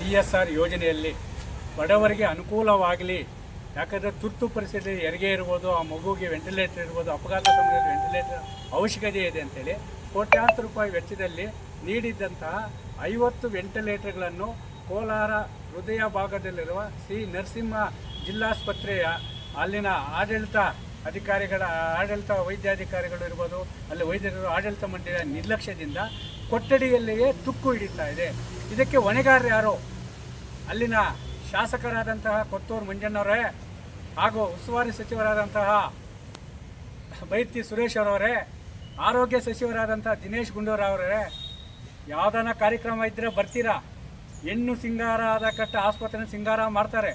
C S R ಯೋಜನೆಯಲ್ಲಿ ಬಡವರಿಗೆ ಅನುಕೂಲವಾಗಲಿ, ಯಾಕಂದರೆ ತುರ್ತು ಪರಿಸ್ಥಿತಿ ಹೆರಿಗೆ ಇರ್ಬೋದು, ಆ ಮಗುಗೆ ವೆಂಟಿಲೇಟರ್ ಇರ್ಬೋದು, ಅಪಘಾತ ಸಮಯದಲ್ಲಿ ವೆಂಟಿಲೇಟರ್ ಅವಶ್ಯಕತೆ ಇದೆ ಅಂತೇಳಿ ಕೋಟ್ಯಾಂತರ ರೂಪಾಯಿ ವೆಚ್ಚದಲ್ಲಿ ನೀಡಿದ್ದಂತಹ ಐವತ್ತು ವೆಂಟಿಲೇಟರ್ಗಳನ್ನು ಕೋಲಾರ ಹೃದಯ ಭಾಗದಲ್ಲಿರುವ ಶ್ರೀ ನರಸಿಂಹ ಜಿಲ್ಲಾಸ್ಪತ್ರೆಯ ಅಲ್ಲಿನ ಆಡಳಿತ ಅಧಿಕಾರಿಗಳ, ಆಡಳಿತ ವೈದ್ಯಾಧಿಕಾರಿಗಳು ಇರ್ಬೋದು, ಅಲ್ಲಿ ವೈದ್ಯರು ಆಡಳಿತ ಮಂಡಳಿಯ ನಿರ್ಲಕ್ಷ್ಯದಿಂದ ಕೊಠಡಿಯಲ್ಲಿಯೇ ತುಕ್ಕು ಹಿಡಿತಾ ಇದೆ. ಇದಕ್ಕೆ ಹೊಣೆಗಾರರು ಯಾರು? ಅಲ್ಲಿನ ಶಾಸಕರಾದಂತಹ ಕೊತ್ತೂರು ಮಂಜಣ್ಣವರೇ ಹಾಗೂ ಉಸ್ತುವಾರಿ ಸಚಿವರಾದಂತಹ ಬೈತಿ ಸುರೇಶ್ ಅವರವರೇ ಆರೋಗ್ಯ ಸಚಿವರಾದಂತಹ ದಿನೇಶ್ ಗುಂಡೂರಾವ್ ಯಾವ್ದಾನ ಕಾರ್ಯಕ್ರಮ ಇದ್ದರೆ ಬರ್ತೀರಾ? ಹೆಣ್ಣು ಸಿಂಗಾರ ಆದ ಕಟ್ಟ ಆಸ್ಪತ್ರೆ ಸಿಂಗಾರ ಮಾಡ್ತಾರೆ.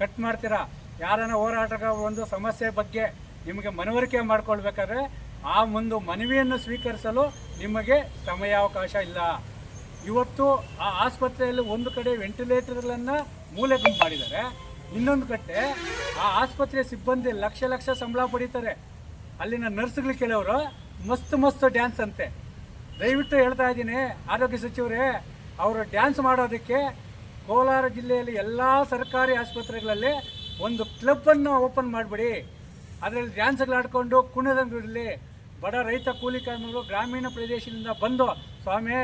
ಕಟ್ ಮಾಡ್ತೀರಾ? ಯಾರನ್ನ ಹೋರಾಟಗ ಒಂದು ಸಮಸ್ಯೆ ಬಗ್ಗೆ ನಿಮಗೆ ಮನವರಿಕೆ ಮಾಡ್ಕೊಳ್ಬೇಕಾದ್ರೆ ಆ ಒಂದು ಮನವಿಯನ್ನು ಸ್ವೀಕರಿಸಲು ನಿಮಗೆ ಸಮಯಾವಕಾಶ ಇಲ್ಲ. ಇವತ್ತು ಆ ಆಸ್ಪತ್ರೆಯಲ್ಲಿ ಒಂದು ಕಡೆ ವೆಂಟಿಲೇಟರ್ಗಳನ್ನು ಮೂಲೆ ಗುಂಪು ಮಾಡಿದ್ದಾರೆ. ಇನ್ನೊಂದು ಕಡೆ ಆ ಆಸ್ಪತ್ರೆ ಸಿಬ್ಬಂದಿ ಲಕ್ಷ ಲಕ್ಷ ಸಂಬಳ ಪಡೀತಾರೆ. ಅಲ್ಲಿನ ನರ್ಸ್ಗಳು ಕೆಲವರು ಮಸ್ತ್ ಮಸ್ತ್ ಡ್ಯಾನ್ಸ್ ಅಂತೆ. ದಯವಿಟ್ಟು ಹೇಳ್ತಾ ಇದ್ದೀನಿ, ಆರೋಗ್ಯ ಸಚಿವರೇ, ಅವರು ಡ್ಯಾನ್ಸ್ ಮಾಡೋದಕ್ಕೆ ಕೋಲಾರ ಜಿಲ್ಲೆಯಲ್ಲಿ ಎಲ್ಲ ಸರ್ಕಾರಿ ಆಸ್ಪತ್ರೆಗಳಲ್ಲಿ ಒಂದು ಕ್ಲಬ್ಬನ್ನು ಓಪನ್ ಮಾಡಿಬಿಡಿ. ಅದರಲ್ಲಿ ಡ್ಯಾನ್ಸ್ಗಳು ಆಡ್ಕೊಂಡು ಕುಣಿದಂಗಿರಲಿ ಬಡ ರೈತ ಕೂಲಿ ಕಾರ್ಮಿಕರು ಗ್ರಾಮೀಣ ಪ್ರದೇಶದಿಂದ ಬಂದು, ಸ್ವಾಮಿ,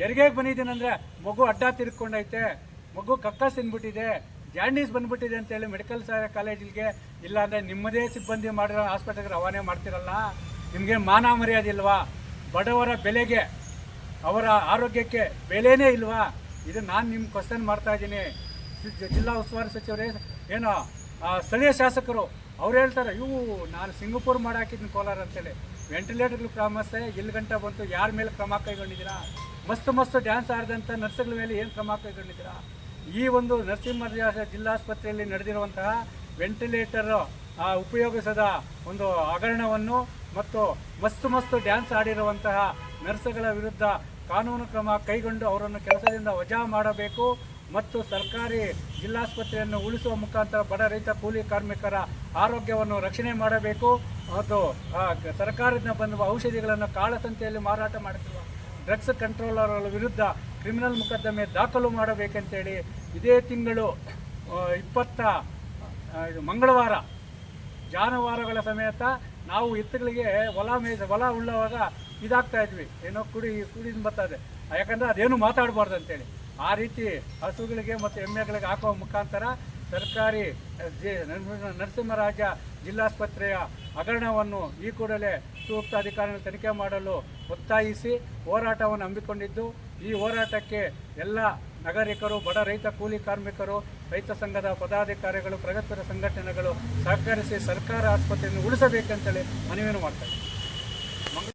ಹೆರಿಗೆಗೆ ಬಂದಿದ್ದೀನಂದ್ರೆ ಮಗು ಅಡ್ಡ ತಿರ್ಕೊಂಡೈತೆ ಮಗು ಕಕ್ಕಸ್ ತಿನ್ಬಿಟ್ಟಿದೆ, ಜಾಂಡೀಸ್ ಬಂದ್ಬಿಟ್ಟಿದೆ ಅಂತೇಳಿ ಮೆಡಿಕಲ್ ಕಾಲೇಜಿಗೆ ಇಲ್ಲ ಅಂದರೆ ನಿಮ್ಮದೇ ಸಿಬ್ಬಂದಿ ಮಾಡಿರೋ ಆಸ್ಪತ್ರೆಗೆ ರವಾನೆ ಮಾಡ್ತಿರಲ್ಲ? ನಿಮಗೆ ಮಾನ ಮರ್ಯಾದೆ ಇಲ್ವಾ? ಬಡವರ ಬೆಲೆಗೆ, ಅವರ ಆರೋಗ್ಯಕ್ಕೆ ಬೆಲೆನೇ ಇಲ್ವಾ? ಇದು ನಾನು ನಿಮ್ಮ ಕ್ವಶನ್ ಮಾಡ್ತಾ ಇದ್ದೀನಿ. ಜಿಲ್ಲಾ ಉಸ್ತುವಾರಿ ಸಚಿವರೇ, ಏನೋ ಸ್ಥಳೀಯ ಶಾಸಕರು ಅವ್ರು ಹೇಳ್ತಾರೆ, ಇವು ನಾನು ಸಿಂಗಪುರ್ ಮಾಡಾಕಿದ್ದೀನಿ ಕೋಲಾರ ಅಂತೇಳಿ. ವೆಂಟಿಲೇಟರ್ಗಳು ಕ್ರಮಸ್ಥೆ ಇಲ್ಲಿ ಗಂಟ ಬಂತು, ಯಾರ ಮೇಲೆ ಕ್ರಮ ಕೈಗೊಂಡಿದ್ದೀರಾ? ಮಸ್ತ್ ಮಸ್ತ್ ಡ್ಯಾನ್ಸ್ ಆಡಿದಂಥ ನರ್ಸ್ಗಳ ಮೇಲೆ ಏನು ಕ್ರಮ ಕೈಗೊಂಡಿದ್ದೀರಾ? ಈ ಒಂದು ನರಸಿಂಹ ಜಿಲ್ಲಾಸ್ಪತ್ರೆಯಲ್ಲಿ ನಡೆದಿರುವಂತಹ ವೆಂಟಿಲೇಟರ್ ಉಪಯೋಗಿಸದ ಒಂದು ಹಗರಣವನ್ನು ಮತ್ತು ಮಸ್ತ್ ಮಸ್ತ್ ಡ್ಯಾನ್ಸ್ ಆಡಿರುವಂತಹ ನರ್ಸ್ಗಳ ವಿರುದ್ಧ ಕಾನೂನು ಕ್ರಮ ಕೈಗೊಂಡು ಅವರನ್ನು ಕೆಲಸದಿಂದ ವಜಾ ಮಾಡಬೇಕು. ಮತ್ತು ಸರ್ಕಾರಿ ಜಿಲ್ಲಾಸ್ಪತ್ರೆಯನ್ನು ಉಳಿಸುವ ಮುಖಾಂತರ ಬಡ ರೈತ ಕೂಲಿ ಕಾರ್ಮಿಕರ ಆರೋಗ್ಯವನ್ನು ರಕ್ಷಣೆ ಮಾಡಬೇಕು. ಮತ್ತು ಸರ್ಕಾರದಿಂದ ಬಂದ ಔಷಧಿಗಳನ್ನು ಕಾಳಸಂತೆಯಲ್ಲಿ ಮಾರಾಟ ಮಾಡುತ್ತಿರುವ ಡ್ರಗ್ಸ್ ಕಂಟ್ರೋಲರ್ ವಿರುದ್ಧ ಕ್ರಿಮಿನಲ್ ಮೊಕದ್ದಮೆ ದಾಖಲು ಮಾಡಬೇಕಂತೇಳಿ ಇದೇ ತಿಂಗಳು ಇಪ್ಪತ್ತ ಇದು ಮಂಗಳವಾರ, ಜಾನುವಾರುಗಳ ಸಮೇತ ನಾವು ಎತ್ತುಗಳಿಗೆ ಹೊಲ ಮೇಜ, ಹೊಲ ಉಳ್ಳವಾಗ ಇದಾಗ್ತಾ ಇದ್ವಿ. ಏನೋ ಕುಡಿ, ಕುಡಿದು ಇದೆ ಯಾಕಂದರೆ ಅದೇನು ಮಾತಾಡಬಾರ್ದು ಅಂತೇಳಿ. ಆ ರೀತಿ ಹಸುಗಳಿಗೆ ಮತ್ತು ಎಮ್ಮೆಗಳಿಗೆ ಹಾಕುವ ಮುಖಾಂತರ ಸರ್ಕಾರಿ ಜಿ- ನರಸಿಂಹರಾಜ ಜಿಲ್ಲಾಸ್ಪತ್ರೆಯ ಹಗರಣವನ್ನು ಈ ಕೂಡಲೇ ಸೂಕ್ತ ಅಧಿಕಾರಿಗಳು ತನಿಖೆ ಮಾಡಲು ಒತ್ತಾಯಿಸಿ ಹೋರಾಟವನ್ನು ಹಮ್ಮಿಕೊಂಡಿದ್ದು, ಈ ಹೋರಾಟಕ್ಕೆ ಎಲ್ಲ ನಾಗರಿಕರು, ಬಡ ರೈತ ಕೂಲಿ ಕಾರ್ಮಿಕರು, ರೈತ ಸಂಘದ ಪದಾಧಿಕಾರಿಗಳು, ಪ್ರಗತಿಪರ ಸಂಘಟನೆಗಳು ಸಹಕರಿಸಿ ಸರ್ಕಾರ ಆಸ್ಪತ್ರೆಯನ್ನು ಉಳಿಸಬೇಕಂತೇಳಿ ಮನವಿಯನ್ನು ಮಾಡ್ತಾರೆ